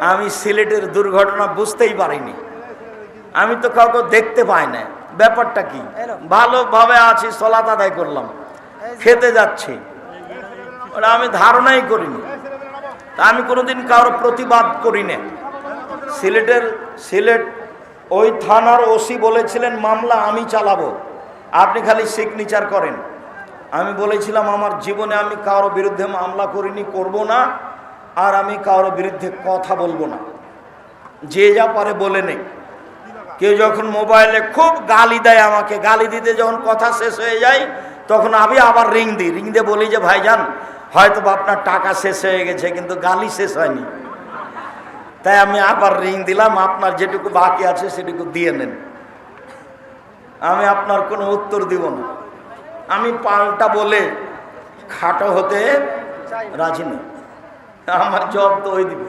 আমি সিলেটের দুর্ঘটনা বুঝতেই পারিনি। আমি তো কাউকে দেখতে পাই না। ব্যাপারটা কি? ভালোভাবে আছি সলাত আদায় করলাম। খেতে যাচ্ছি। ওটা আমি ধারণাই করিনি। তা আমি কোনোদিন কারোর প্রতিবাদ করি না। সিলেটের সিলেট ওই থানার ওসি বলেছিলেন মামলা আমি চালাবো। আপনি খালি সিগনেচার করেন। আমি বলেছিলাম আমার জীবনে আমি কারোর বিরুদ্ধে মামলা করিনি করব না। আর আমি কারোর বিরুদ্ধে কথা বলব না। যে যা পারে বলে নেই। কেউ যখন মোবাইলে খুব গালি দেয় আমাকে, গালি দিতে যখন কথা শেষ হয়ে যায়, তখন আমি আবার রিং দিই। রিং দিয়ে বলি যে, ভাইজান হয়তো আপনার টাকা শেষ হয়ে গেছে, কিন্তু গালি শেষ হয়নি। তাই আমি আবার রিং দিলাম, আপনার যেটুকু বাকি আছে সেটুকু দিয়ে নেন। আমি আপনার কোনো উত্তর দিব না। আমি পাল্টা বলে খাটো হতে রাজি নই। আমার জবাব তো ওই দিবে।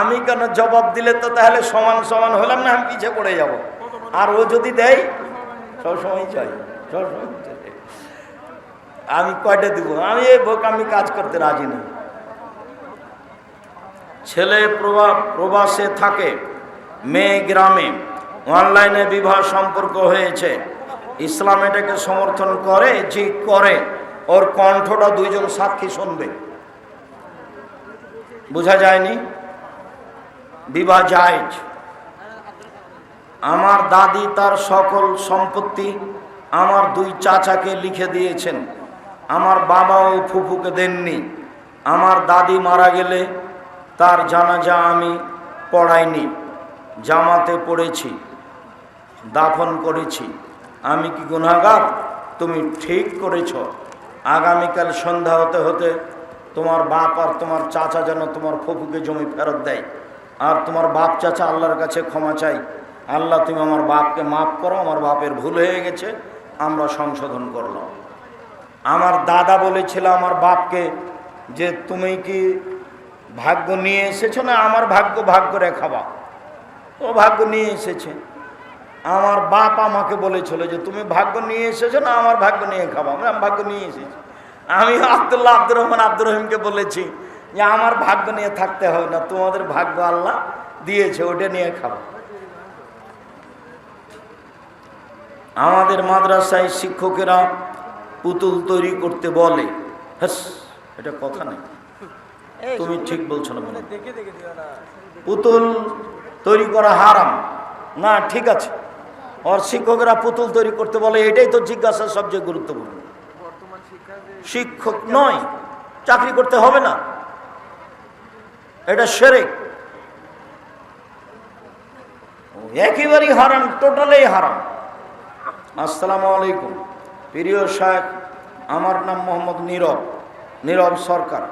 আমি কেন জবাব দিলে তো তাহলে সমান সমান হলাম না, আমি পিছিয়ে পড়ে যাব। আর ও যদি দেয়, সবসময় চাই। আমি কয়টা দিব? আমি এই বোক আমি কাজ করতে রাজি নই ছেলে প্রবাসে থাকে, মেয়ে গ্রামে। অনলাইনে বিবাহ সম্পর্ক হয়েছে। ইসলাম এটাকে সমর্থন করে, যে করে। ওর কণ্ঠটা দুইজন সাক্ষী শুনবে। বোঝা যায়নি? বিবাহ জায়েজ। আমার দাদি তার সকল সম্পত্তি আমার দুই চাচাকে লিখে দিয়েছেন। আমার বাবা ও ফুফুকে দেননি। আমার দাদি মারা গেলে তার জানাজা আমি পড়াইনি। জামাতে পড়েছি, দাফন করেছি। আমি কি গুণাগার তুমি ঠিক করেছ। আগামীকাল সন্ধ্যা হতে হতে তোমার বাপ আর তোমার চাচা যেন তোমার ফুফুকে জমি ফেরত দেয়। আর তোমার বাপ চাচা আল্লাহর কাছে ক্ষমা চাই। আল্লাহ, তুমি আমার বাপকে মাফ করো, আমার বাপের ভুল হয়ে গেছে, আমরা সংশোধন করলাম। আমার দাদা বলেছিল আমার বাপকে যে, তুমি কি ভাগ্য নিয়ে এসেছ না আমার ভাগ্য ভাগ্য করে খাবা ও ভাগ্য নিয়ে এসেছে। আমার বাপ আমাকে বলেছিল যে, তুমি ভাগ্য নিয়ে এসেছ না আমার ভাগ্য নিয়ে খাবা? আমি ভাগ্য নিয়ে এসেছি। আমি আবদুল্লাহ আব্দুর রহমান আব্দুর রহিমকে বলেছি যে আমার ভাগ্য নিয়ে থাকতে হবে না তোমাদের ভাগ্য আল্লাহ দিয়েছে ওটা নিয়ে খাব আমাদের মাদ্রাসায় শিক্ষকেরা পুতুল তৈরি করতে বলে। হ্যাস এটা কথা নেই। তুমি ঠিক বলছো না মনে পুতুল তৈরি করা হারাম। না ঠিক আছে। ওর শিক্ষকেরা পুতুল তৈরি করতে বলে এটাই তো জিজ্ঞাসা সবচেয়ে গুরুত্বপূর্ণ। শিক্ষক নয়, চাকরি করতে হবে না। এটা সেরে। একেবারেই হারাম টোটালেই হারাম। আসসালামু আলাইকুম। প্রিয় শাহ আমার নাম মোহাম্মদ নীরব নীরব সরকার।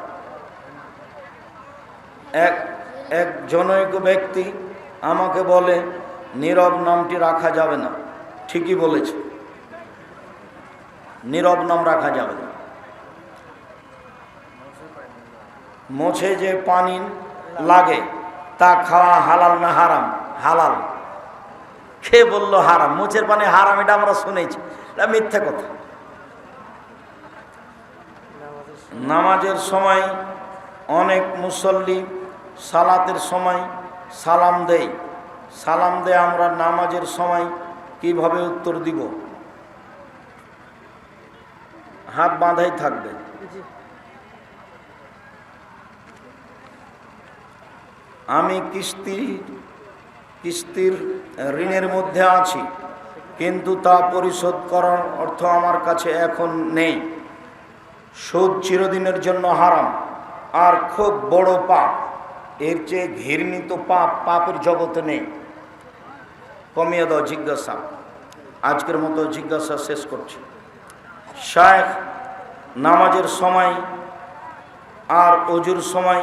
এক এক জনৈক ব্যক্তি আমাকে বলে, নীরব নামটি রাখা যাবে না। ঠিকই বলেছে। নীরব নাম রাখা যাবে না। মোছে যে পানি লাগে, তা খাওয়া হালাল না হারাম? হালাল। খেয়ে বলল হারাম? মোছের পানি হারাম, এটা আমরা শুনেছি। এটা মিথ্যে কথা। নামাজের সময় অনেক মুসল্লি সালাতের সময় সালাম দেয়। সালাম দেয়, আমরা নামাজের সময় কীভাবে উত্তর দিব? হাত বাঁধাই থাকবে। আমি কিস্তি, কিস্তির ঋণের মধ্যে আছি, কিন্তু তা পরিশোধ করার অর্থ আমার কাছে এখন নেই। সুদ চিরদিনের জন্য হারাম, আর খুব বড় পাপ, এর চেয়ে ঘৃণিত পাপ পাপের জগতে নেই। কমিয়ে দাও জিজ্ঞাসা। আজকের মতো জিজ্ঞাসা শেষ করছি। শায়েখ, নামাজের সময় আর অজুর সময়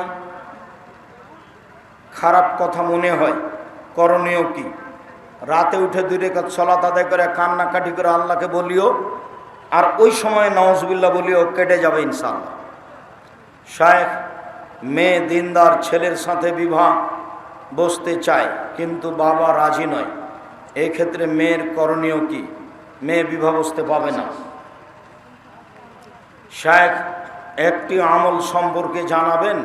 খারাপ কথা মনে হয়। করণীয় কি? রাতে উঠে দুই রেখাত সলাত আদায় করে কান্নাকাটি করে আল্লাহকে বলিও, আর ওই সময় নওয়াজবিল্লা বলিও, কেটে যাবে ইনশাআল্লাহ। শায়েখ, মেয়ে, দিনদার, ছেলের সাথে বিবাহ বসতে চায়, কিন্তু বাবা রাজি নয়। ক্ষেত্রে মেয়ের করণীয় কি? মেয়ে বিবাহ বসতে পাবে না। শায়েখ, একটি আমল সম্পর্কে জানাবেন,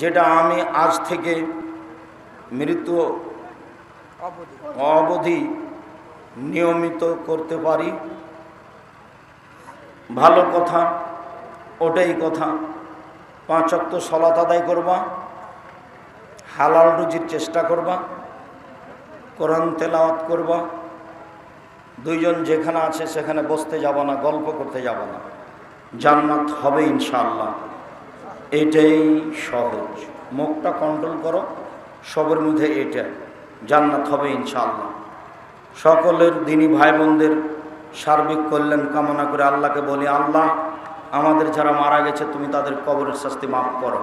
যেটা আমি আজ থেকে মৃত্যু অবধি। নিয়মিত করতে পারি। ভালো কথা ওটাই কথা। পাঁচ অক্ত সলাত আদায় করবা হালাল রুজির চেষ্টা করবা কোরআন তেলাওয়াত করবা। দুইজন যেখানে আছে সেখানে বসতে যাব না গল্প করতে যাব না। জান্নাত হবে ইনশাল্লাহ এটাই সহজ। মুখটা কন্ট্রোল করো। সবের মধ্যে এটা জান্নাত হবে ইনশাআল্লাহ। সকলের দিনী ভাই বোনদের সার্বিক কল্যাণ কামনা করে আল্লাহকে বলি, আল্লাহ, আমাদের যারা মারা গেছে, তুমি তাদের কবরের শাস্তি মাফ করো।